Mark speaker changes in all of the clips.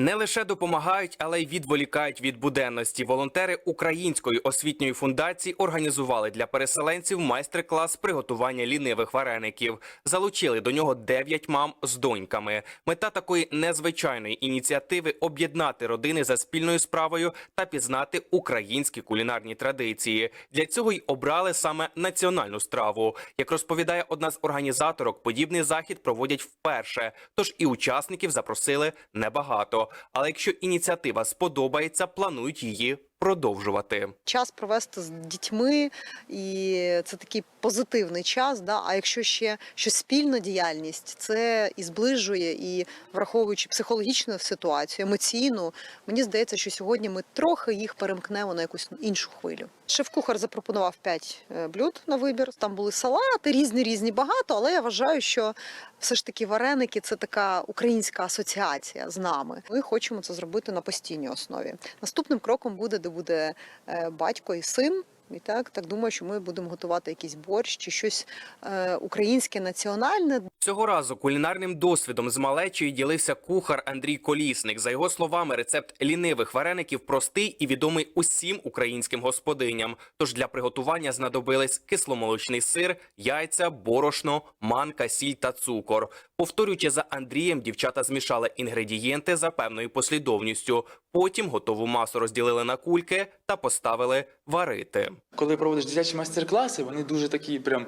Speaker 1: Не лише допомагають, але й відволікають від буденності. Волонтери Української освітньої фундації організували для переселенців майстер-клас приготування лінивих вареників. Залучили до нього 9 мам з доньками. Мета такої незвичайної ініціативи об'єднати родини за спільною справою та пізнати українські кулінарні традиції. Для цього й обрали саме національну страву. Як розповідає одна з організаторок, подібний захід проводять вперше. Тож і учасників запросили небагато. Але якщо ініціатива сподобається, планують її продовжувати.
Speaker 2: час провести з дітьми, і це такий позитивний час. Да? А якщо ще щось спільна діяльність, це і зближує, і враховуючи психологічну ситуацію, емоційну, мені здається, що сьогодні ми трохи їх перемкнемо на якусь іншу хвилю. Шеф-кухар запропонував 5 блюд на вибір. Там були салати, різні, різні багато, але я вважаю, що все ж таки вареники це така українська асоціація з нами. Ми хочемо це зробити на постійній основі. Наступним кроком буде, де буде е, батько і син. І так, так думаю, що ми будемо готувати якийсь борщ чи щось е, українське національне.
Speaker 1: Цього разу кулінарним досвідом з малечою ділився кухар Андрій Колісник. За його словами, рецепт лінивих вареників простий і відомий усім українським господиням. Тож для приготування знадобились кисломолочний сир, яйця, борошно, манка, сіль та цукор. Повторюючи за Андрієм, дівчата змішали інгредієнти за певною послідовністю. Потім готову масу розділили на кульки та поставили варити.
Speaker 3: Коли проводиш дитячі майстер-класи, вони дуже такі прям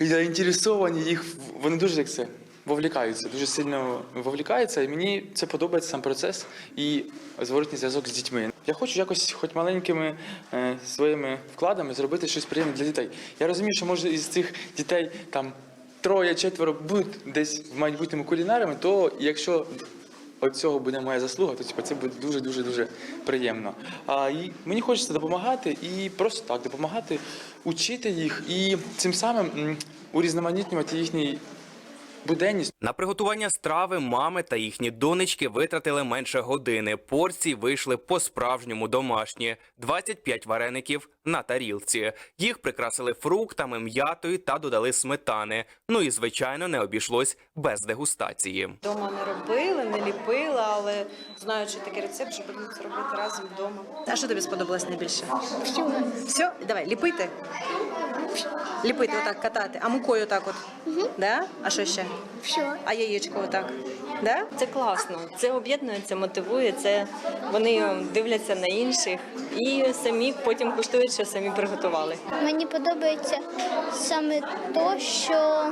Speaker 3: заінтересовані, їх вони дуже як це вовлікаються, дуже сильно вовлікаються, і мені це подобається сам процес і зворотній зв'язок з дітьми. Я хочу якось, хоч маленькими е, своїми вкладами, зробити щось приємне для дітей. Я розумію, що може із цих дітей там троє, четверо будуть десь в майбутньому кулінарами, то якщо от цього буде моя заслуга, то типу, це буде дуже дуже дуже приємно. А і мені хочеться допомагати і просто так допомагати, учити їх і цим самим урізноманітнювати їхній буденність.
Speaker 1: На приготування страви мами та їхні донечки витратили менше години. Порції вийшли по-справжньому домашні: 25 вареників на тарілці. Їх прикрасили фруктами, м'ятою та додали сметани. Ну і звичайно не обійшлось без дегустації.
Speaker 4: Дома не робили, не ліпила, але знаючи такий рецепт, що будемо це робити разом вдома.
Speaker 5: А що тобі сподобалось найбільше? Все. Все? Давай, ліпити. Ліпити отак, катати. А мукою отак от. Да? А що ще?
Speaker 6: Все.
Speaker 5: А яєчко отак. Да?
Speaker 7: Це класно. Це об'єднує, це мотивує. Це вони дивляться на інших і самі потім куштують, що самі приготували.
Speaker 6: Мені подобається саме то, що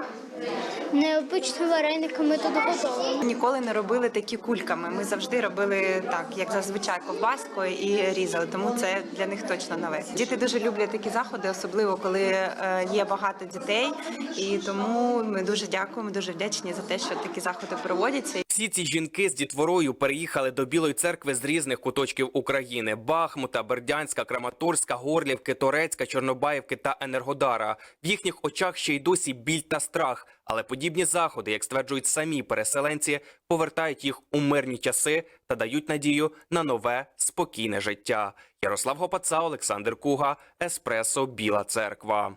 Speaker 6: необичними варениками тут готовимо.
Speaker 8: Ніколи не робили такі кульками. Ми завжди робили так, як зазвичай ковбаскою і різали. Тому це для них точно нове. Діти дуже люблять такі заходи, особливо коли е, є багато дітей. І тому ми дуже дякуємо, дуже вдячні за те, що такі заходи проводяться.
Speaker 1: Всі ці жінки з дітворою переїхали до Білої церкви з різних куточків України: Бахмута, Бердянська, Краматорська, Горлівки, Торецька, Чорнобаївки та Енергодара. В їхніх очах ще й досі біль та страх. Але подібні заходи, як стверджують самі переселенці, повертають їх у мирні часи та дають надію на нове спокійне життя. Ярослав Гопаца, Олександр Куга, Еспресо, Біла Церква.